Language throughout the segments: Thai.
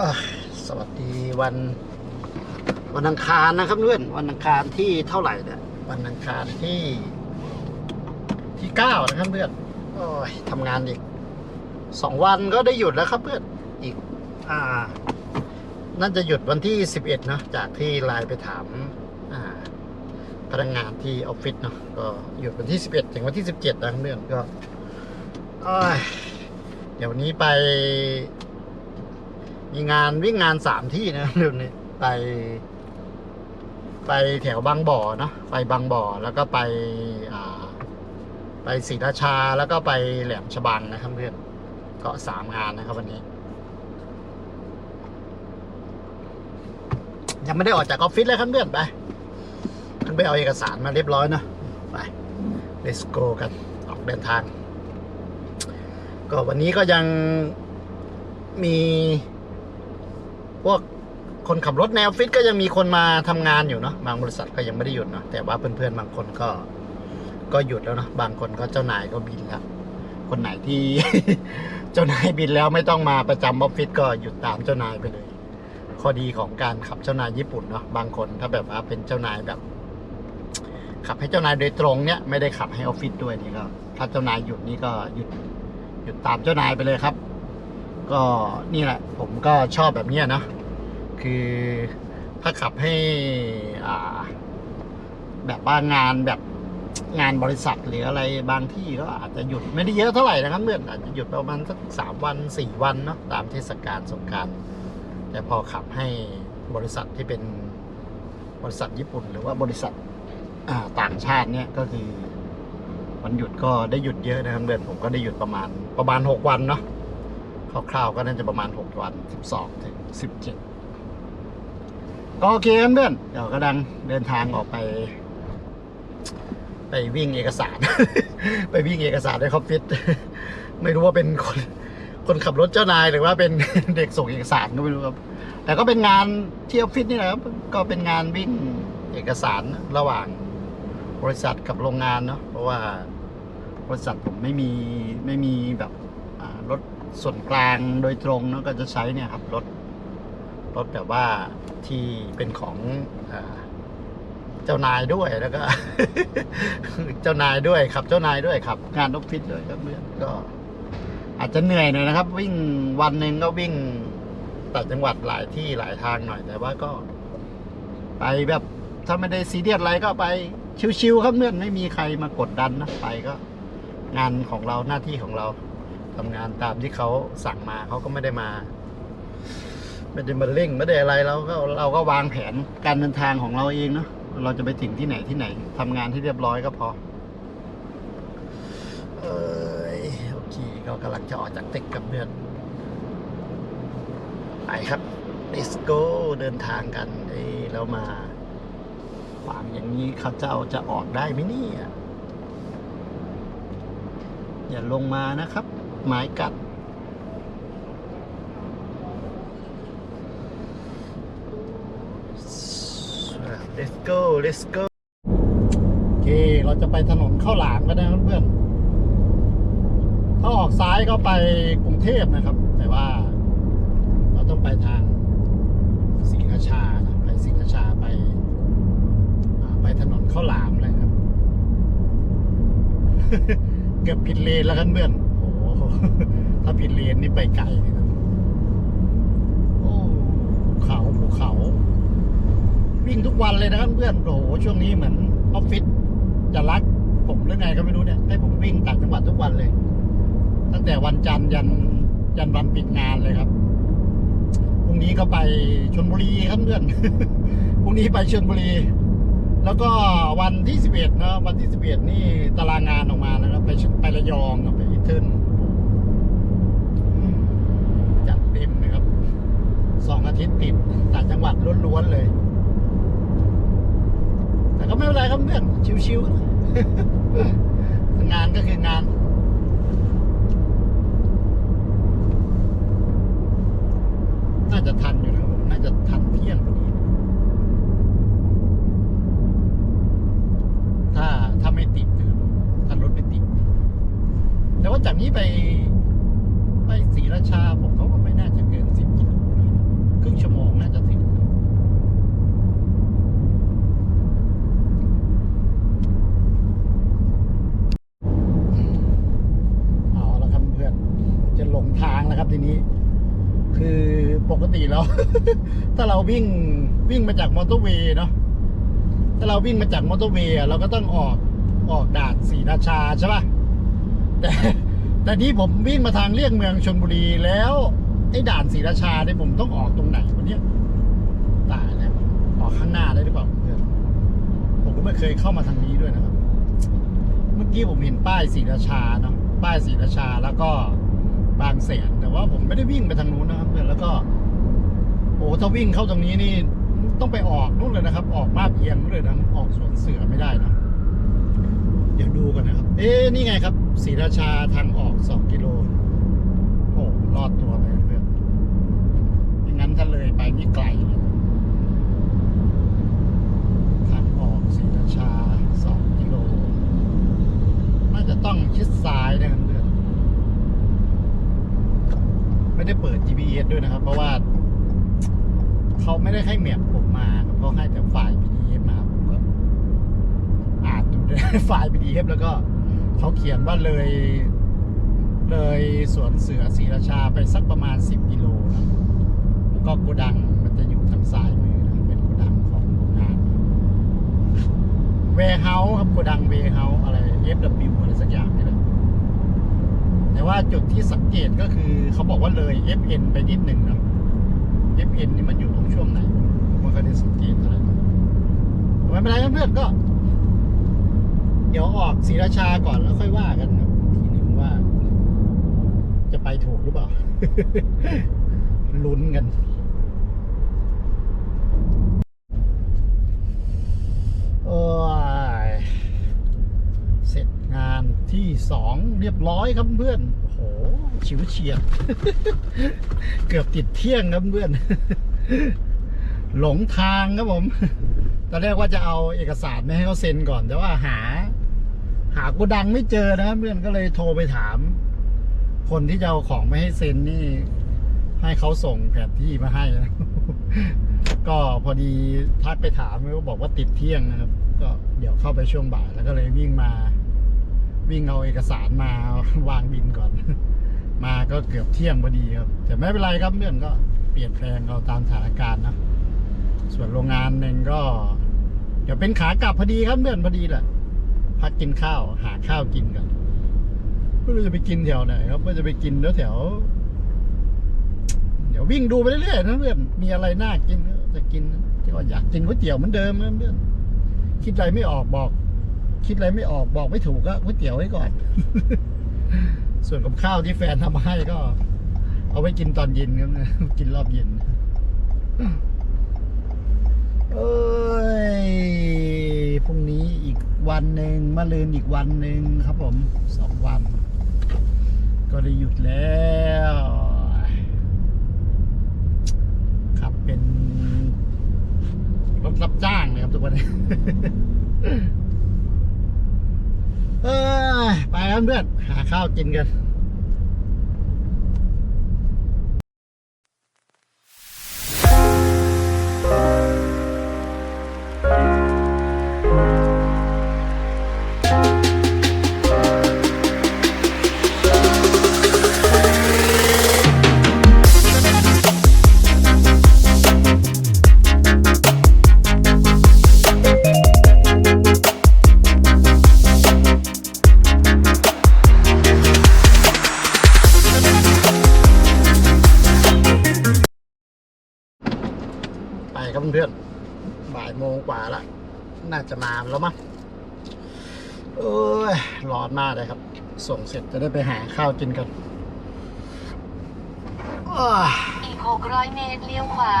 อะสวัสดีวัน วันอังคารนะครับเพื่อนวันอังคารที่เท่าไหร่เนี่ยวันอังคารที่ที่เก้านะครับเพื่อนโอ้ยทำงานอีกสองวันก็ได้หยุดแล้วครับเพื่อนอีก อ่าน่าจะหยุดวันที่สิบเอ็ดนะจากที่ไลน์ไปถาม อ่าพนักงานที่ออฟฟิศเนาะก็หยุดวันที่สิบเอ็ดถึงวันที่สิบเจ็ดนะครับเพื่อนก็โอ้ยเดี๋ยววันนี้ไป มีงานวิ่งงานสามที่นะเดี๋ยวนี้ไป ไปแถวบางบ่อเนาะไปบางบ่อแล้วก็ไปไปศรีราชาแล้วก็ไปแหลมฉบังนะครับเพื่อนก็สามงานนะครับวันนี้ ยังไม่ได้ออกจากออฟฟิศเลยครับเพื่อนไปขึ้นไปเอาเอกสารมาเรียบร้อยเนาะไป let's go กันออกเดินทาง ก็วันนี้ก็ยังมี พวกคนขับรถในออฟฟิศก็ยังมีคนมาทำงานอยู่เนาะบางบริษัทก็ยังไม่ได้หยุดเนาะแต่ว่าเพื่อนๆบางคนก็ก็หยุดแล้วเนาะบางคนก็เจ้านายก็บินแล้วคนไหนที่เจ้านายบินแล้วไม่ต้องมาประจำออฟฟิศก็หยุดตามเจ้านายไปเลย ข้อดีของการขับเจ้านายญี่ปุ่นเนาะบางคนถ้าแบบว่าเป็นเจ้านายแบบ ขับให้เจ้านายโดยตรงเนี่ยไม่ได้ขับให้ออฟฟิศด้วยนี่ก็ถ้าเจ้านายหยุดนี่ก็หยุดหยุดตามเจ้านายไปเลยครับ ก็นี่แหละ ผมก็ชอบแบบนี้เนาะคือถ้าขับให้อ่า แบบว่างานแบบงานบริษัทหรืออะไรบางที่ก็อาจจะหยุดไม่ได้เยอะเท่าไหร่นะครับเพื่อนอาจจะหยุดประมาณสักสามวันสี่วันเนาะตามเทศกาลสงการแต่พอขับให้บริษัทที่เป็นบริษัทญี่ปุ่น หรือว่าบริษัทต่างชาติเนี่ยก็คือวันหยุดก็ได้หยุดเยอะนะครับเดือนผมก็ได้หยุดประมาณประมาณหกวันเนาะ คร่าวๆก็น่าจะประมาณหกวันสิบสองถึงสิบเจ็ดก็โอเคครับเพื่อนเดี๋ยวกำลังเดินทางออกไป ไปวิ่งเอกสาร ไปวิ่งเอกสารในคอฟฟิศไม่รู้ว่าเป็นคนคนขับรถเจ้านายหรือว่าเป็นเด็กส่งเอกสารก็ไม่รู้ครับ แต่ก็เป็นงานที่ออฟฟิศนี่แหละครับ ก็เป็นงานวิ่งเอกสารระหว่างบริษัทกับโรงงานเนาะเพราะว่าบริษัทผมไม่มีไม่มีแบบ ส่วนกลางโดยตรงเนาะก็จะใช้เนี่ยครับรถรถแบบว่าที่เป็นของอเจ้านายด้วยแล้วก็ เจ้านายด้วยขับ เจ้านายด้วยขับ งานออฟฟิศด้วยครับเพื่อนก็ อาจจะเหนื่อยหน่อยนะครับ วิ่งวันหนึ่งก็วิ่งต่จังหวัดหลายที่หลายทางหน่อยแต่ว่าก็ ไปแบบถ้าไม่ได้ซีเรียสอะไรก็ไปชิวๆครับเพื่อนไม่มีใครมากดดันนะไปก็ งานของเราหน้าที่ของเรา ทำงานตามที่เขาสั่งมาเขาก็ไม่ได้มา ไม่ได้มาเร่งไม่ได้อะไรเราก็เราก็วางแผนการเดินทางของเราเองเนาะเราจะไปถึงที่ไหนที่ไหนทำงานที่เรียบร้อยก็พอเอยโอเคก็กำลังจะออกจากเต็กกับเพื่อนไปครับ let's go เดินทางกันเอ้แล้วมาขวางอย่างนี้เขาเจ้าจะออกได้ไหมเนี่ยอย่าลงมานะครับ หมายกัด let's go let's go โอเค เราจะไปถนนข้าวหลามกันนะครับเพื่อนถ้าออกซ้ายก็ไปกรุงเทพนะครับ แต่ว่า เราต้องไปทางศรีราชานะไปศรีราชาไปอ่าไปถนนข้าวหลามเลยครับ เกือบผิดเลนแล้วกันเพื่อนโอ้โห ถ้าผิดเลนนี่ไปไกลเลยครับโอ้ภูเขาภูเขา วิ่งทุกวันเลยนะครับเพื่อนโอ้โหช่วงนี้เหมือนออฟฟิศจะรักผมหรือไงก็ไม่รู้เนี่ยให้ผมวิ่งต่างจังหวัดทุกวันเลย ตั้งแต่วันจันทร์ยันยันวันปิดงานเลยครับพรุ่งนี้ก็ไปชลบุรีครับเพื่อนพรุ่งนี้ไปชลบุรี แล้วก็วันที่สิบเอ็ดนะวันที่สิบเอ็ดนี่ตารางงานออกมาแล้วไปไประยองไปอีเทิร์นจัดเต็มนะครับ สองอาทิตย์ติดต่างจังหวัดล้วนๆเลย แต่ก็ไม่เป็นไรครับเพื่อนชิวๆงานก็คืองาน น่าจะทันอยู่นะครับผมน่าจะทันเที่ยงพอดี ถ้าถ้าไม่ติดนะครับถ้ารถไม่ติด แต่ว่าจากนี้ไป ไปศรีราชาผมเขาก็ไม่น่าจะเกินสิบกิโลนะ นะครับ ทีนี้ คือปกติแล้ว ถ้าเรา วิ่งวิ่งมาจากมอเตอร์เวย์เนาะถ้าเราวิ่งมาจากมอเตอร์เวย์เราก็ต้องออกออกด่านศรีราชาใช่ปะแต่แต่นี้ผมวิ่งมาทางเลี่ยงเมืองชนบุรีแล้วไอ้ด่านศรีราชาเนี่ยผมต้องออกตรงไหนวันนี้ตายแล้วออกข้างหน้าได้หรือเปล่าเพื่อนผมก็ไม่เคยเข้ามาทางนี้ด้วยนะครับ เมื่อกี้ผมเห็นป้ายศรีราชาเนาะป้ายศรีราชาแล้วก็บางแสนแต่ว่าผมไม่ได้วิ่งไปทางนู้นนะครับเพื่อนแล้วก็ โอ้ถ้าวิ่งเข้าตรงนี้นี่ต้องไปออกนู่นเลยนะครับ ออกมาบเอียงนู่นเลยนะออกสวนเสือไม่ได้นะเดี๋ยวดูกันนะครับ เอ๊นี่ไงครับศรีราชาทางออกสองกิโลโอ้รอดตัวไปเพื่อนไม่งั้นถ้าเลยไปนี่ไกลเลยทางออกศรีราชาสองกิโลน่าจะต้องชิดซ้ายนะครับเพื่อนไม่ได้เปิด GPS ด้วยนะครับ เพราะว่า เขาไม่ได้ให้แมปผมมาเขาให้แต่ไฟล์ PDF มาผมก็อ่านดูในไฟล์ PDF แล้วก็เขาเขียนว่าเลย เลยสวนเสือศรีราชาไปสักประมาณ 10 กิโลนะแล้วก็โกดังมันจะอยู่ทางซ้ายมือนะเป็นโกดังของโรงงานเวเฮาส์ครับโกดังเวเฮาส์อะไร FW อะไรสักอย่างนี่แหละแต่ว่าจุดที่สังเกตก็คือเขาบอกว่าเลย FN ไปนิดหนึ่งเนอะ FN นี่มันอยู่ ไม่เป็นไรครับเพื่อนก็ เดี๋ยวออกศรีราชาก่อนแล้วค่อยว่ากันครับทีหนึ่งว่า จะไปถูกหรือเปล่า ลุ้นกันโอ้ยเสร็จงานที่สองเรียบร้อยครับเพื่อนโอ้โหชิวเฉียดเกือบติดเที่ยงครับเพื่อน หลงทางครับผม ตอนแรกว่าจะเอาเอกสารไม่ให้เขาเซ็นก่อน แต่ว่าหา หาโกดังไม่เจอนะเพื่อนก็เลยโทรไปถาม คนที่จะเอาของไม่ให้เซ็นนี่ ให้เขาส่งแผนที่มาให้นะก็พอดีทักไปถามเขาบอกว่าติดเที่ยงนะครับ ก็เดี๋ยวเข้าไปช่วงบ่ายแล้วก็เลยวิ่งมา วิ่งเอาเอกสารมาวางบินก่อน มาก็เกือบเที่ยงพอดีครับ แต่ไม่เป็นไรครับเพื่อนก็เปลี่ยนแปลงเราตามสถานการณ์นะส่วนโรงงานเองก็ ดี๋ยวเป็นขากลับพอดีครับเพื่อนพอดีแหละพักกินข้าว หาข้าวกินกันไม่รู้จะไปกินแถวไหนครับก็จะไปกินแถว เดี๋ยววิ่งดูไปเรื่อยๆนะเพื่อนมีอะไรน่ากินก็จะกินก็อยากกินก๋วยเตี๋ยวเหมือนเดิมนะเพื่อนคิดอะไรไม่ออกบอก คิดอะไรไม่ออกบอกไม่ถูกก็ก๋วยเตี๋ยวไว้ก่อน ส่วนกับข้าวที่แฟนทำมาให้ก็ เอาไว้กินตอนเย็นครับนะกินรอบเย็น เอ้ย พรุ่งนี้อีกวันหนึ่งมะรืนอีกวันหนึ่งครับผมสองวัน ก็ได้หยุดแล้วขับเป็นรถรับจ้างนะครับทุกวันนี้เออไปกันเพื่อนหาข้าวกินกัน ส่งเสร็จจะได้ไปหาข้าวกินกันอ้าวอีก600เมตรเลี้ยวขวา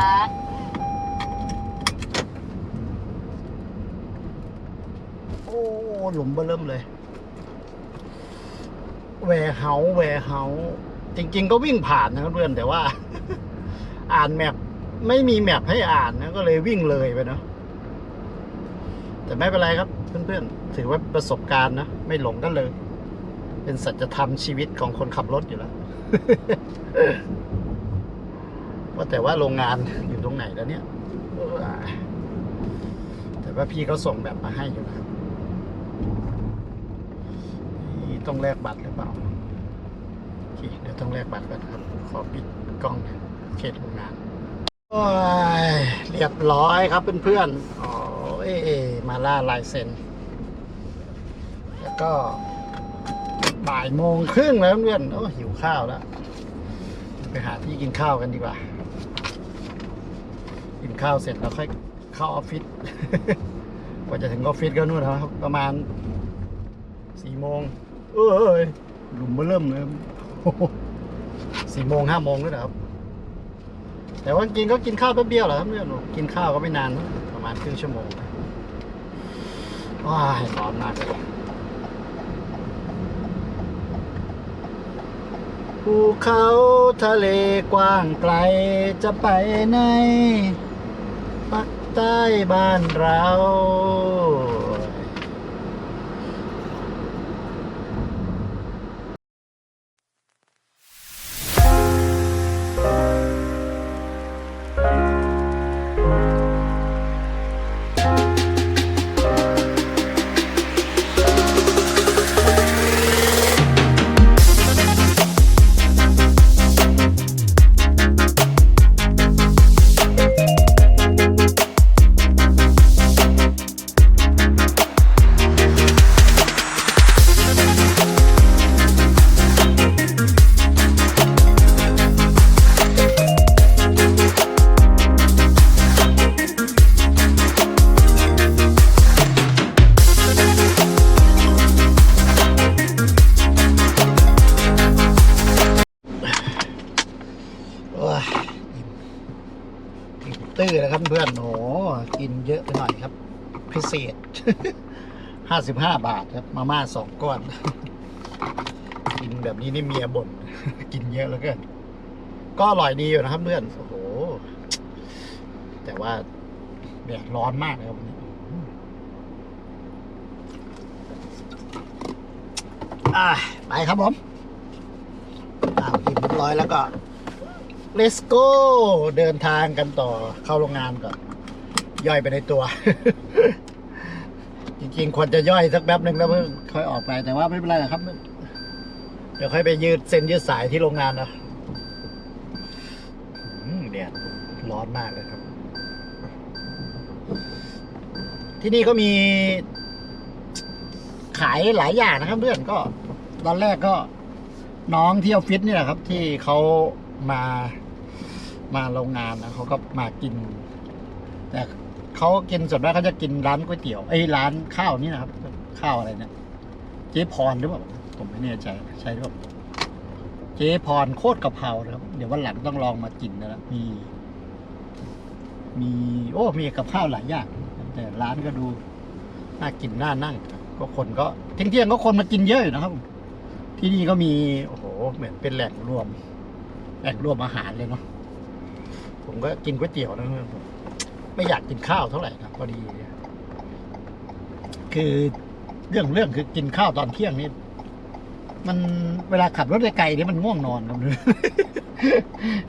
โอ้หลุมเบอเริ่มเลยแวร์เฮาแวร์เฮาจริง ๆ ก็วิ่งผ่านนะครับเพื่อนแต่ว่า อ่านแมปไม่มีแมปให้อ่านนะก็เลยวิ่งเลยไปเนาะแต่ไม่เป็นไรครับ เพื่อนๆถือว่าประสบการณ์นะ ไม่หลงกันเลย เป็นสัจธรรมชีวิตของคนขับรถอยู่แล้ว ว่าแต่ว่าโรงงานอยู่ตรงไหนแล้วเนี่ย แต่ว่าพี่เขาส่งแบบมาให้อยู่นะครับนี่ต้องแลกบัตรหรือเปล่าเคเดี๋ยวต้องแลกบัตรก่อนครับ ขอปิดกล้องเขตโรงงานโอ้ยเรียบร้อยครับเพื่อนๆ โอ้ยมาล่าลายเซ็น แล้วก็ บ่ายโมงครึ่งแล้วเพื่อนโอ้หิวข้าวแล้ว ไปหาที่กินข้าวกันดีกว่า กินข้าวเสร็จแล้วค่อยเข้าออฟฟิศกว่าจะถึงออฟฟิศก็นู่นนะครับ ประมาณสี่โมง เอ้ยหลุมมาเริ่มเลยสี่โมงห้าโมงด้วยนะครับ แต่ว่ากินก็กินข้าวแป๊บเดียวแหละครับเพื่อนกินข้าวก็ไม่นาน ประมาณครึ่งชั่วโมงว้ายร้อนมากเลย ภูเขาทะเลกว้างไกลจะไปไหนปักใต้บ้านเราาสิบห้าบาทครับ มาม่าสองก้อน กินแบบนี้นี่เมียบ่น กินเยอะแล้วกันก็อร่อยดีอยู่นะครับเพื่อน โอ้โห แต่ว่าแนี่ร้อนมากนะครับวันนี้ไปครับผมอาอิ่มร้อยแล้วก็ let's go เดินทางกันต่อเข้าโรงงานก่อน ย่อยไปในตัว ริงๆควรจะย่อยสักแป๊บหนึ่งแล้วเพิ่งค่อยออกไปแต่ว่าไม่เป็นไรครับ เดี๋ยวค่อยไปยืดเส้นยืดสายที่โรงงานนะอืมแดดร้อนมากเลยครับ ที่นี่ก็มี ขายหลายอย่างนะครับเพื่อนก็ ตอนแรกก็น้องที่ออฟฟิศเนี่ยแหละครับ ที่เขามามาโรงงานนะเขาก็มากิน แต่ เขากินส่วนมากเขาจะกินร้านก๋วยเตี๋ยวไอ้ร้านข้าวนี่นะครับ ข้าวอะไรเนี่ยเจ๊พรหรือเปล่าผมไม่แน่ใจใช่หรือเปล่าเจ๊พรโคตรกะเพรานะครับ เดี๋ยววันหลังต้องลองมากินนะครับมี มี โอ้ มีกับข้าวหลายอย่างแต่ร้านก็ดูน่ากินน่านั่งก็คนก็เที่ยงเที่ยงๆก็คนมากินเยอะอยู่นะครับ ที่นี่ก็มีโอ้โหเหมือนเป็นแหล่งรวมแหล่งรวมอาหารเลยเนาะผมก็กินก๋วยเตี๋ยวนะเพื่อนผม ไม่อยากกินข้าวเท่าไหร่นะพอดี คือเรื่องเรื่องคือกินข้าวตอนเที่ยงนี่มันเวลาขับรถไกลๆนี่มันง่วงนอนครับ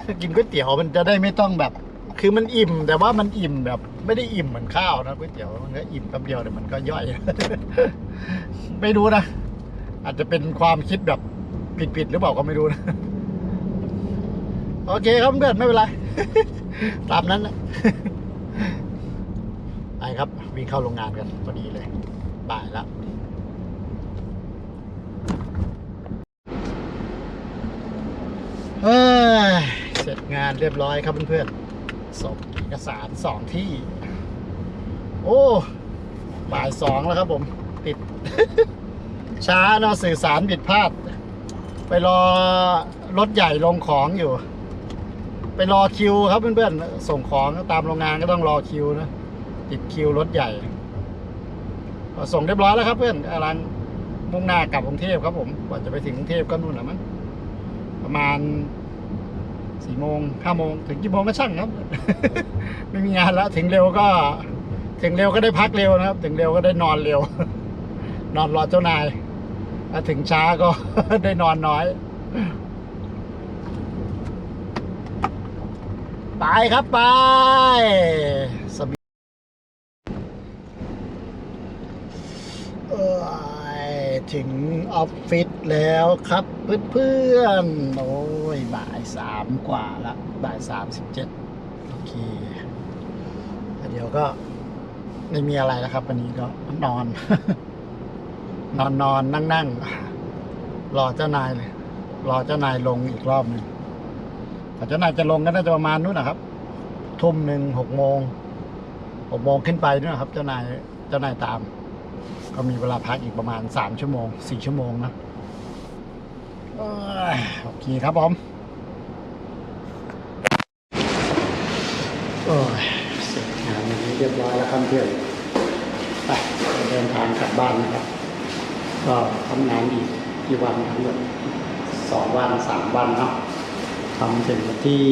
ถ้ากินก๋วยเตี๋ยวมันจะได้ไม่ต้องแบบ คือมันอิ่ม แต่ว่ามันอิ่มแบบ ไม่ได้อิ่มเหมือนข้าวนะก๋วยเตี๋ยวมันก็อิ่มแป๊บเดียวเดี๋ยวมันก็ย่อย ไม่รู้นะอาจจะเป็นความคิดแบบผิดๆหรือเปล่าก็ไม่รู้นะโอเคครับเพื่อนไม่เป็นไร ตามนั้นนะ ไปครับ วิ่งเข้าโรงงานกันพอดีเลยบ่ายแล้วเอ้ยเสร็จงานเรียบร้อยครับเพื่อนๆส่งเอกสารสองที่ โอ้บ่ายสองแล้วครับผม ติด ช้าเนาะสื่อสารผิดพลาด ไปรอรถใหญ่ลงของอยู่ ไปรอคิวครับเพื่อนๆส่งของตามโรงงานก็ต้องรอคิวนะติดคิวรถใหญ่ส่งเรียบร้อยแล้วครับเพื่อนกำลังมุ่งหน้ากลับกรุงเทพครับผมกว่าจะไปถึงกรุงเทพก็นู่นแหละมั้งประมาณสี่โมงห้าโมงถึงกี่โมงก็ช่างครับ ไม่มีงานแล้วถึงเร็วก็ ถึงเร็วก็ได้พักเร็วนะครับ ถึงเร็วก็ได้นอนเร็ว นอนรอเจ้านายถ้าถึงช้าก็ได้นอนน้อย ไปครับไปสบีเอ้ยถึงออฟฟิศแล้วครับเพื่อนๆโอ้ยบ่ายสามกว่าละบ่ายสามสิบเจ็ดโอเค เดี๋ยวก็ไม่มีอะไรแล้วครับ วันนี้ก็นอน นอนนอนนั่งนั่งรอเจ้านายเลย รอเจ้านายลงอีกรอบหนึ่ง แต่เจ้านายจะลงก็น่าจะประมาณนู้นนะครับ ทุ่มหนึ่งหกโมงหกโมงขึ้นไปนู่นนะครับ เจ้านายเจ้านายตาม ก็มีเวลาพักอีกประมาณสามชั่วโมงสี่ชั่วโมงนะเอ้ยโอเคครับผมโอ้ยเสร็จงานนนี้เรียบร้อยแล้วครับเพื่อนไปเดินทางกลับบ้านนะครับ ก็ทำงานอีกกี่วันครับเพื่อนสองวันสามวันเนาะ ทำถึงวันที่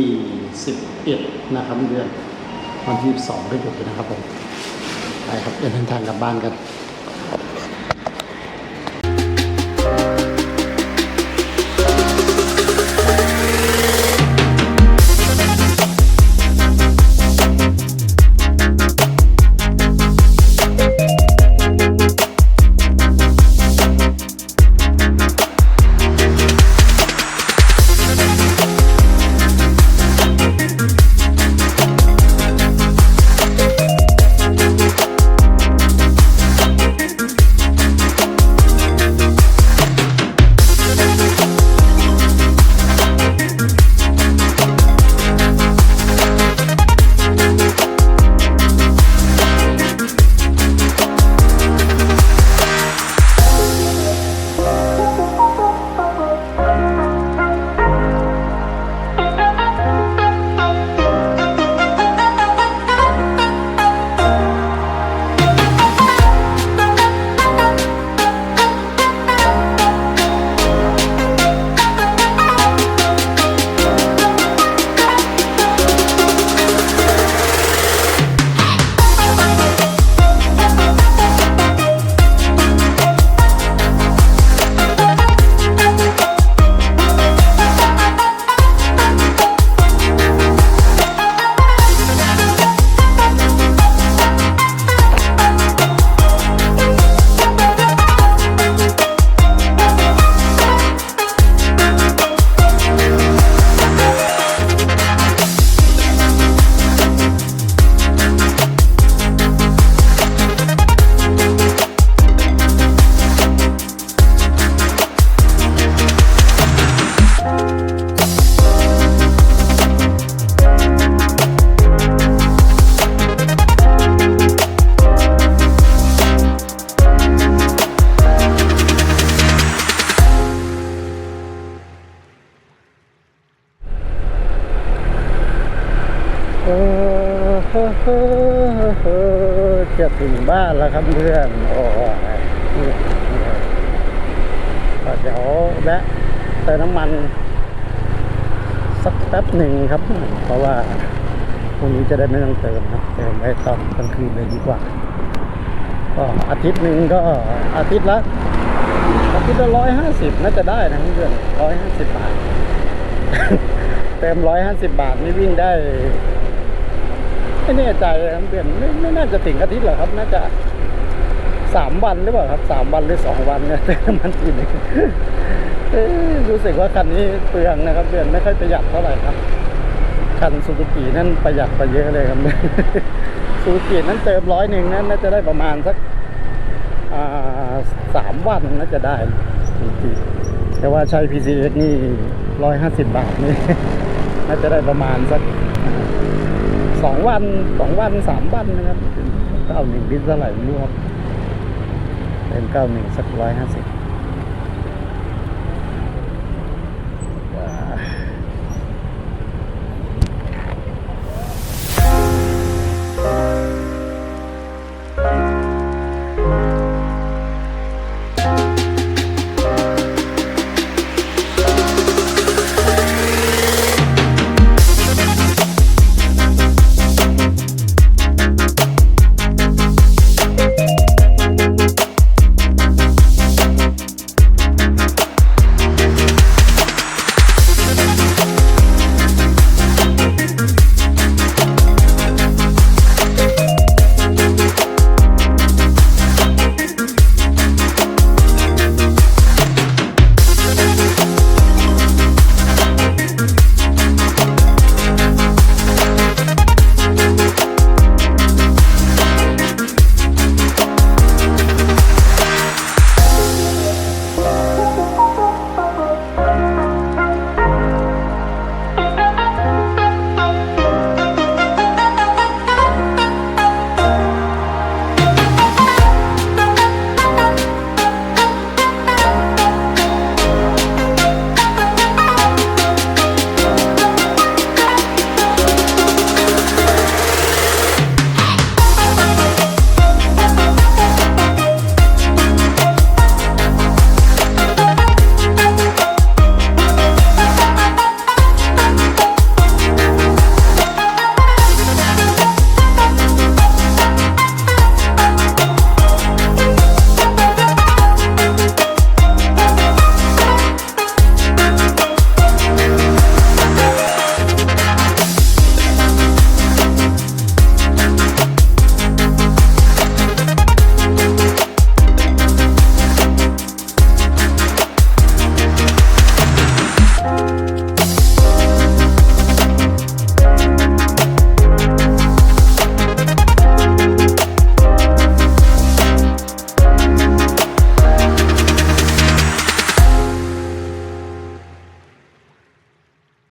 สิบเอ็ดนะครับเดือนวันที่สองก็หยุดเลยนะครับผมไปครับเดินทางกลับบ้านกัน จะถึงบ้านแล้วครับเพื่อนโอ้ยนี่ก็เดี๋ยวแวะเติมน้ำมันสักแป๊บหนึ่งครับ เพราะว่าพรุ่งนี้จะได้ไม่ต้องเติมนะเติมไว้ตอนกลางคืนเลยดีกว่าก็อาทิตย์หนึ่งก็อาทิตย์ละอาทิตย์ละร้อยห้าสิบน่าจะได้นะเพื่อนร้อยห้าสิบบาท เต็มร้อยห้าสิบบาทนี่วิ่งได้ ไม่แน่ใจครับเพื่อนไม่ไม่น่าจะถึงอาทิตย์หรอกครับ น่าจะสามวันหรือเปล่าครับสามวันหรือสองวันเนี่ยเติมน้ำมันทีหนึงรู้สึกว่าคันนี้เปลืองนะครับเพื่อนไม่ค่อยประหยัดเท่าไหร่ครับคันซูซูกินั่นประหยัดไปเยอะเลยครับซูซูกินั้นเติมร้อยหนึ่งนั้นน่าจะได้ประมาณสักสามวันน่าจะได้แต่ว่าใช้ PCX นี่ร้อยห้าสิบบาทนี่น่าจะได้ประมาณสัก สองวันสองวันสามวันนะครับเก้าหนึ่งบิตเท่าไหร่ไม่รู้ครับเป็นเก้าหนึ่งสักร้อยห้าสิบ